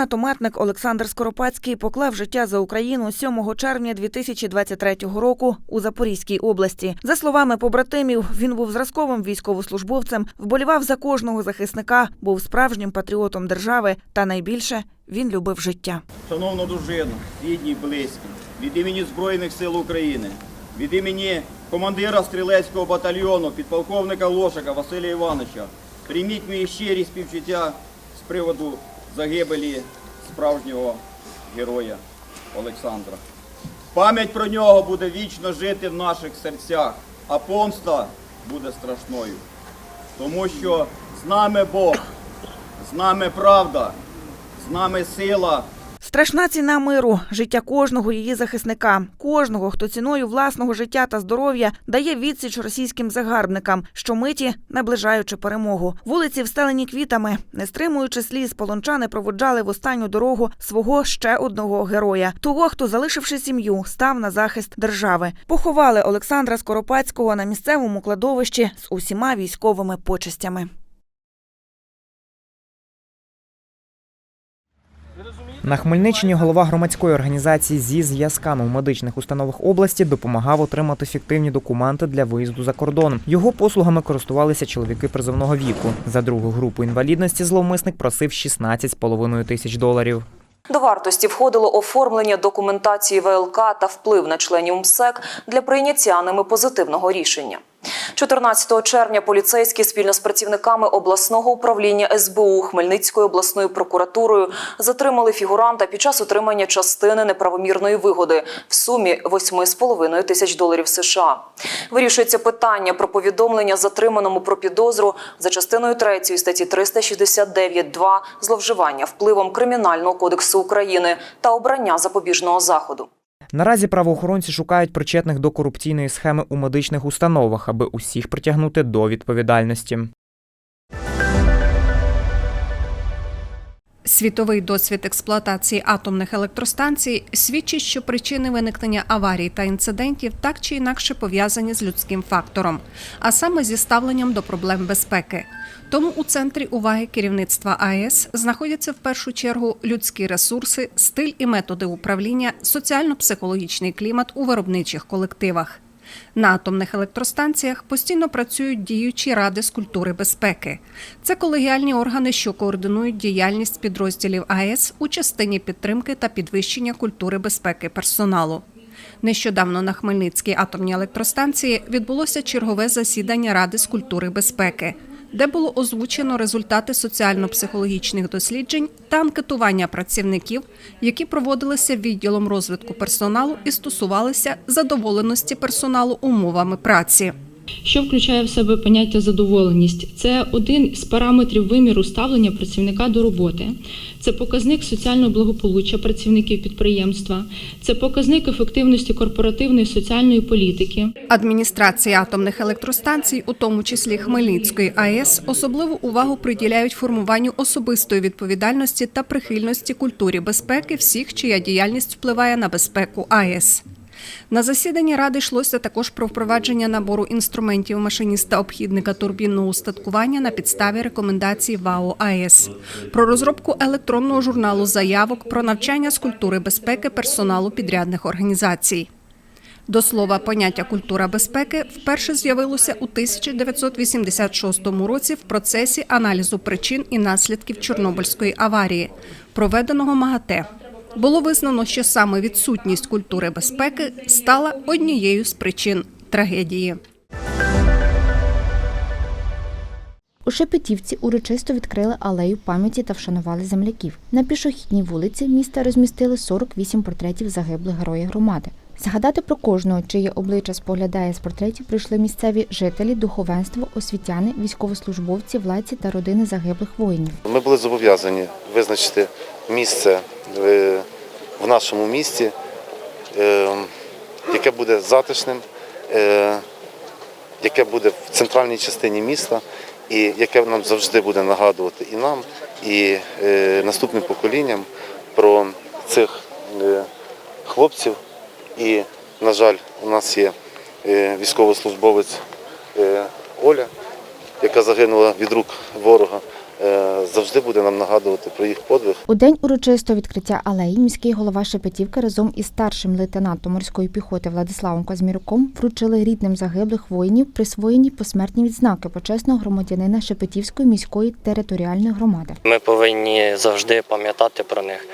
Гранатометник Олександр Скоропадський поклав життя за Україну 7 червня 2023 року у Запорізькій області. За словами побратимів, він був зразковим військовослужбовцем, вболівав за кожного захисника, був справжнім патріотом держави та найбільше він любив життя. Шановна дружина, рідні, близькі, від імені Збройних сил України, від імені командира стрілецького батальйону, підполковника Лошика Василія Івановича, прийміть мої щирі співчуття з приводу загибелі справжнього героя Олександра. Пам'ять про нього буде вічно жити в наших серцях, а помста буде страшною. Тому що з нами Бог, з нами правда, з нами сила. Страшна ціна миру, життя кожного її захисника, кожного, хто ціною власного життя та здоров'я дає відсіч російським загарбникам, щомиті наближаючи перемогу. Вулиці встелені квітами, не стримуючи сліз, полончани проводжали в останню дорогу свого ще одного героя, того, хто, залишивши сім'ю, став на захист держави. Поховали Олександра Скоропадського на місцевому кладовищі з усіма військовими почестями. На Хмельниччині голова громадської організації зі зв'язками в медичних установах області допомагав отримати фіктивні документи для виїзду за кордон. Його послугами користувалися чоловіки призовного віку. За другу групу інвалідності зловмисник просив 16,5 тисяч доларів. До вартості входило оформлення документації ВЛК та вплив на членів МСЕК для прийняття ними позитивного рішення. 14 червня поліцейські спільно з працівниками обласного управління СБУ Хмельницькою обласною прокуратурою затримали фігуранта під час отримання частини неправомірної вигоди в сумі 8,5 тисяч доларів США. Вирішується питання про повідомлення затриманому про підозру за частиною 3 статті 369.2 зловживання впливом Кримінального кодексу України та обрання запобіжного заходу. Наразі правоохоронці шукають причетних до корупційної схеми у медичних установах, аби усіх притягнути до відповідальності. Світовий досвід експлуатації атомних електростанцій свідчить, що причини виникнення аварій та інцидентів так чи інакше пов'язані з людським фактором, а саме зі ставленням до проблем безпеки. Тому у центрі уваги керівництва АЕС знаходяться в першу чергу людські ресурси, стиль і методи управління, соціально-психологічний клімат у виробничих колективах. На атомних електростанціях постійно працюють діючі ради з культури безпеки. Це колегіальні органи, що координують діяльність підрозділів АЕС у частині підтримки та підвищення культури безпеки персоналу. Нещодавно на Хмельницькій атомній електростанції відбулося чергове засідання Ради з культури безпеки, де було озвучено результати соціально-психологічних досліджень та анкетування працівників, які проводилися відділом розвитку персоналу і стосувалися задоволеності персоналу умовами праці. Що включає в себе поняття задоволеність? Це один з параметрів виміру ставлення працівника до роботи, це показник соціального благополуччя працівників підприємства, це показник ефективності корпоративної соціальної політики. Адміністрація атомних електростанцій, у тому числі Хмельницької АЕС, особливу увагу приділяють формуванню особистої відповідальності та прихильності культурі безпеки всіх, чия діяльність впливає на безпеку АЕС. На засіданні ради йшлося також про впровадження набору інструментів машиніста обхідника турбінного устаткування на підставі рекомендацій ВАО АЕС, про розробку електронного журналу заявок про навчання з культури безпеки персоналу підрядних організацій. До слова, поняття культура безпеки вперше з'явилося у 1986 році в процесі аналізу причин і наслідків Чорнобильської аварії, проведеного МАГАТЕ. Було визнано, що саме відсутність культури безпеки стала однією з причин трагедії. У Шепетівці урочисто відкрили алею пам'яті та вшанували земляків. На пішохідній вулиці міста розмістили 48 портретів загиблих героїв громади. Згадати про кожного, чиє обличчя споглядає з портретів, прийшли місцеві жителі, духовенство, освітяни, військовослужбовці, владці та родини загиблих воїнів. Ми були зобов'язані визначити місце е, в нашому місті, е, яке буде затишним, е, яке буде в центральній частині міста, і яке нам завжди буде нагадувати і нам, і наступним поколінням про цих хлопців. І, на жаль, у нас є військовослужбовець Оля, яка загинула від рук ворога. Е, завжди буде нам нагадувати про їх подвиг. У день урочистого відкриття алеї міський голова Шепетівки разом із старшим лейтенантом морської піхоти Владиславом Казміруком вручили рідним загиблих воїнів присвоєні посмертні відзнаки почесного громадянина Шепетівської міської територіальної громади. Ми повинні завжди пам'ятати про них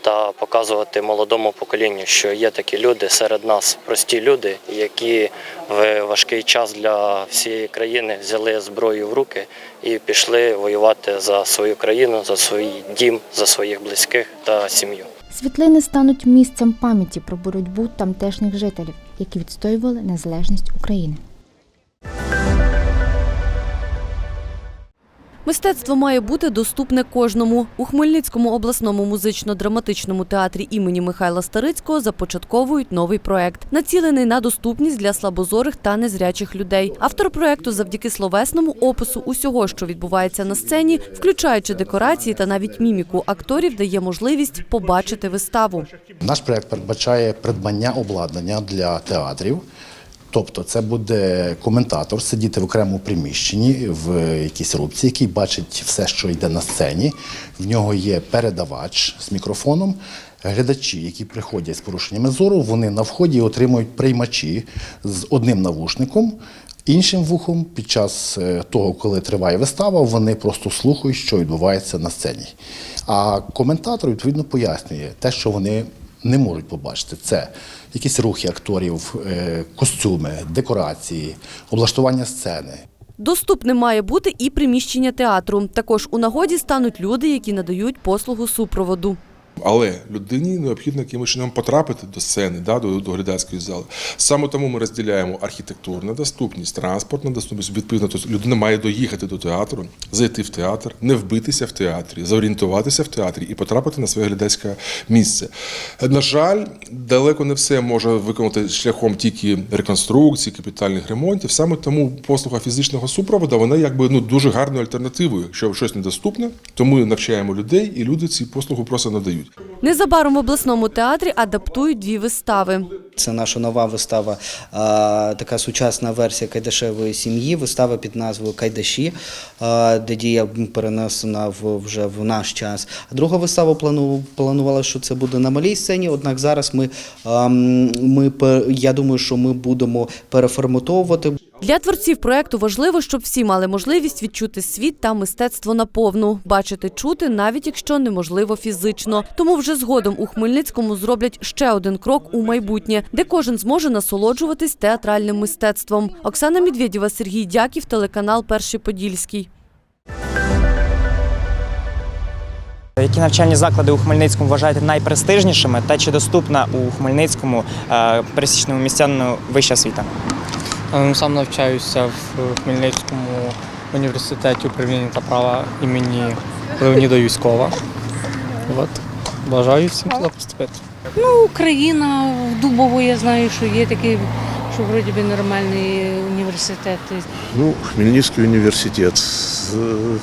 та показувати молодому поколінню, що є такі люди серед нас, прості люди, які в важкий час для всієї країни взяли зброю в руки і пішли воювати за свою країну, за свій дім, за своїх близьких та сім'ю. Світлини стануть місцем пам'яті про боротьбу тамтешніх жителів, які відстоювали незалежність України. Мистецтво має бути доступне кожному. У Хмельницькому обласному музично-драматичному театрі імені Михайла Старицького започатковують новий проект, націлений на доступність для слабозорих та незрячих людей. Автор проекту завдяки словесному опису усього, що відбувається на сцені, включаючи декорації та навіть міміку акторів, дає можливість побачити виставу. Наш проект передбачає придбання обладнання для театрів. Тобто це буде коментатор сидіти в окремому приміщенні в якійсь рубці, який бачить все, що йде на сцені. В нього є передавач з мікрофоном. Глядачі, які приходять з порушеннями зору, вони на вході отримують приймачі з одним навушником, іншим вухом. Під час е, того, коли триває вистава, вони просто слухають, що відбувається на сцені. А коментатор відповідно пояснює те, що вони не можуть побачити. Це якісь рухи акторів, е, костюми, декорації, облаштування сцени. Доступним має бути і приміщення театру. Також у нагоді стануть люди, які надають послугу супроводу. Але людині необхідно якимось чином потрапити до сцени, да, до, до глядацької зали. Саме тому ми розділяємо архітектурну доступність, транспортну доступність. Відповідно, тобто людина має доїхати до театру, зайти в театр, не вбитися в театрі, зорієнтуватися в театрі і потрапити на своє глядацьке місце. На жаль, далеко не все може виконати шляхом тільки реконструкції, капітальних ремонтів. Саме тому послуга фізичного супроводу вона якби ну дуже гарною альтернативою. Якщо щось недоступне, то ми навчаємо людей, і люди ці послугу просто надають. Незабаром в обласному театрі адаптують дві вистави. Це наша нова вистава, така сучасна версія Кайдашевої сім'ї. Вистава під назвою Кайдаші, де дія перенесена вже в наш час. Друга вистава планувала, що це буде на малій сцені. Однак зараз ми, ми я думаю, що ми будемо переформатовувати. Для творців проекту важливо, щоб всі мали можливість відчути світ та мистецтво наповну, бачити, чути, навіть якщо неможливо фізично. Тому вже згодом у Хмельницькому зроблять ще один крок у майбутнє, де кожен зможе насолоджуватись театральним мистецтвом. Оксана Медведєва, Сергій Дяків, телеканал Перший Подільський. Які навчальні заклади у Хмельницькому вважаєте найпрестижнішими та чи доступна у Хмельницькому е, пересічному містянину вища освіта? Ем, Сам навчаюся в Хмельницькому університеті управління та права імені Леоніда Юськова. От. Бажаю всім туди поступити. Ну, Україна в Дубово я знаю, що є такий, що вроді би нормальний університет. Ну, Хмельницкий университет. Э,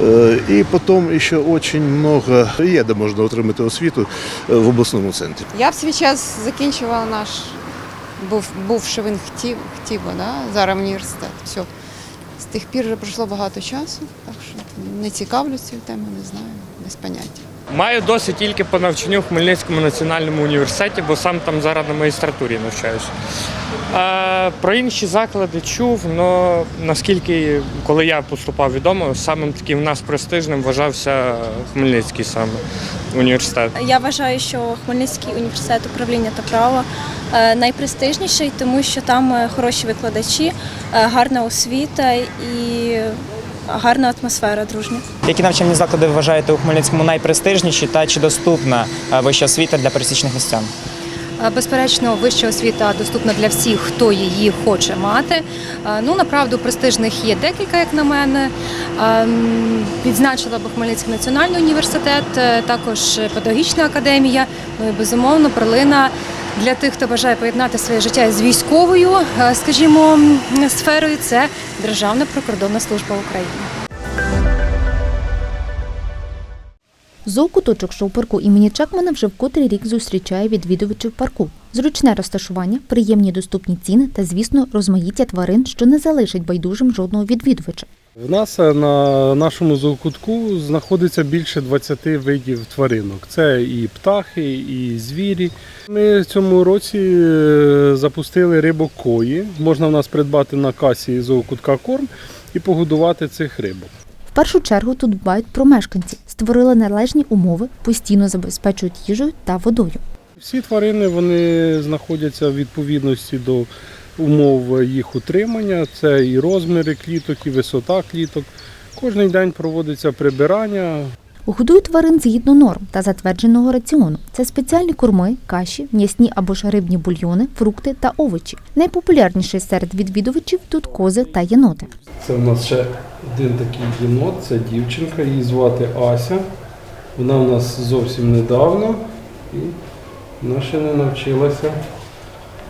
э, И потом еще очень много, є де можна отримати освіту е, в обласному центрі. Я в свій час закінчувала наш, був, був що він хотів, хотів да? зараз університет. Все. З тих пір вже пройшло багато часу, так що не цікавлюсь цією темою, не знаю, без поняття. Маю досвід тільки по навчанню в Хмельницькому національному університеті, бо сам там зараз на магістратурі навчаюся. Е, про інші заклади чув, але наскільки, коли я поступав відомо, самим таким в нас престижним вважався Хмельницький саме університет. Я вважаю, що Хмельницький університет управління та права найпрестижніший, тому що там е, хороші викладачі, е, гарна освіта і гарна атмосфера дружня. Які навчальні заклади вважаєте у Хмельницькому найпрестижніші та чи доступна е, вища освіта для пересічних містян? Е, Безперечно, вища освіта доступна для всіх, хто її хоче мати. Е, Ну, направду, престижних є декілька, як на мене. Ем, Відзначила би Хмельницький національний університет, е, також педагогічна академія. Ну і безумовно, перлина для тих, хто бажає поєднати своє життя з військовою, е, скажімо, сферою. Це Державна прикордонна служба України. Зоокуточок шоу-парку імені Чекмана вже в котрий рік зустрічає відвідувачів парку. Зручне розташування, приємні доступні ціни та, звісно, розмаїття тварин, що не залишить байдужим жодного відвідувача. В нас е, на нашому зоокутку знаходиться більше 20 видів тваринок. Це і птахи, і звірі. Ми в цьому році е, запустили рибокої. Можна в нас придбати на касі зоокутка корм і погодувати цих рибок. В першу чергу тут дбають про мешканців, створили належні умови, постійно забезпечують їжею та водою. Всі тварини вони знаходяться в відповідності до умов їх утримання. Це і розміри кліток, і висота кліток. Кожний день проводиться прибирання, Годують тварин згідно норм та затвердженого раціону. Це спеціальні корми, каші, м'ясні або ж рибні бульйони, фрукти та овочі. Найпопулярніші серед відвідувачів тут кози та єноти. Це в нас ще один такий єнот, це дівчинка, її звати Ася. Вона в нас зовсім недавно і вона ще не навчилася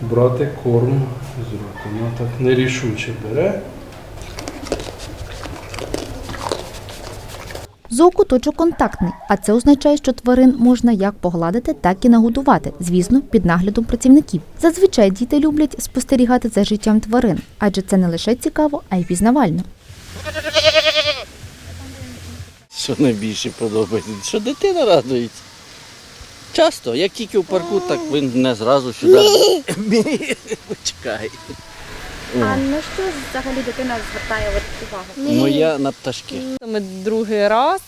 брати корм з рук. Вона так нерішуче бере. Зоокуточок контактний, а це означає, що тварин можна як погладити, так і нагодувати, звісно, під наглядом працівників. Зазвичай діти люблять спостерігати за життям тварин, адже це не лише цікаво, а й пізнавально. Що найбільше подобається? Що дитина радується. Часто, як тільки в парку, так він не зразу сюди. Мі. Почекай. А на що взагалі дитина звертає от увагу? Моя на пташки. Ми другий раз.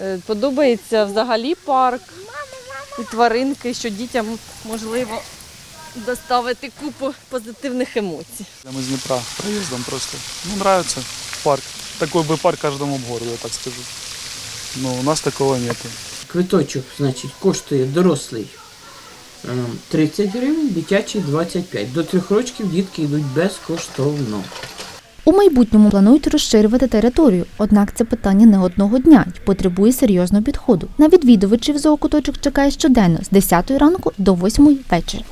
Е, Подобається взагалі парк і тваринки, що дітям можливо доставити купу позитивних емоцій. Мы с Днепра проездом просто. Ну, нравится парк. Такой бы парк каждому в городе, я так скажу. Но у нас такого нету. Квиточок, значить, коштує дорослий е, 30 гривень, дитячий 25. До трьох років дітки йдуть безкоштовно. У майбутньому планують розширювати територію, однак це питання не одного дня і потребує серйозного підходу. На відвідувачів зоокуточок чекає щоденно з 10 ранку до 8 вечора.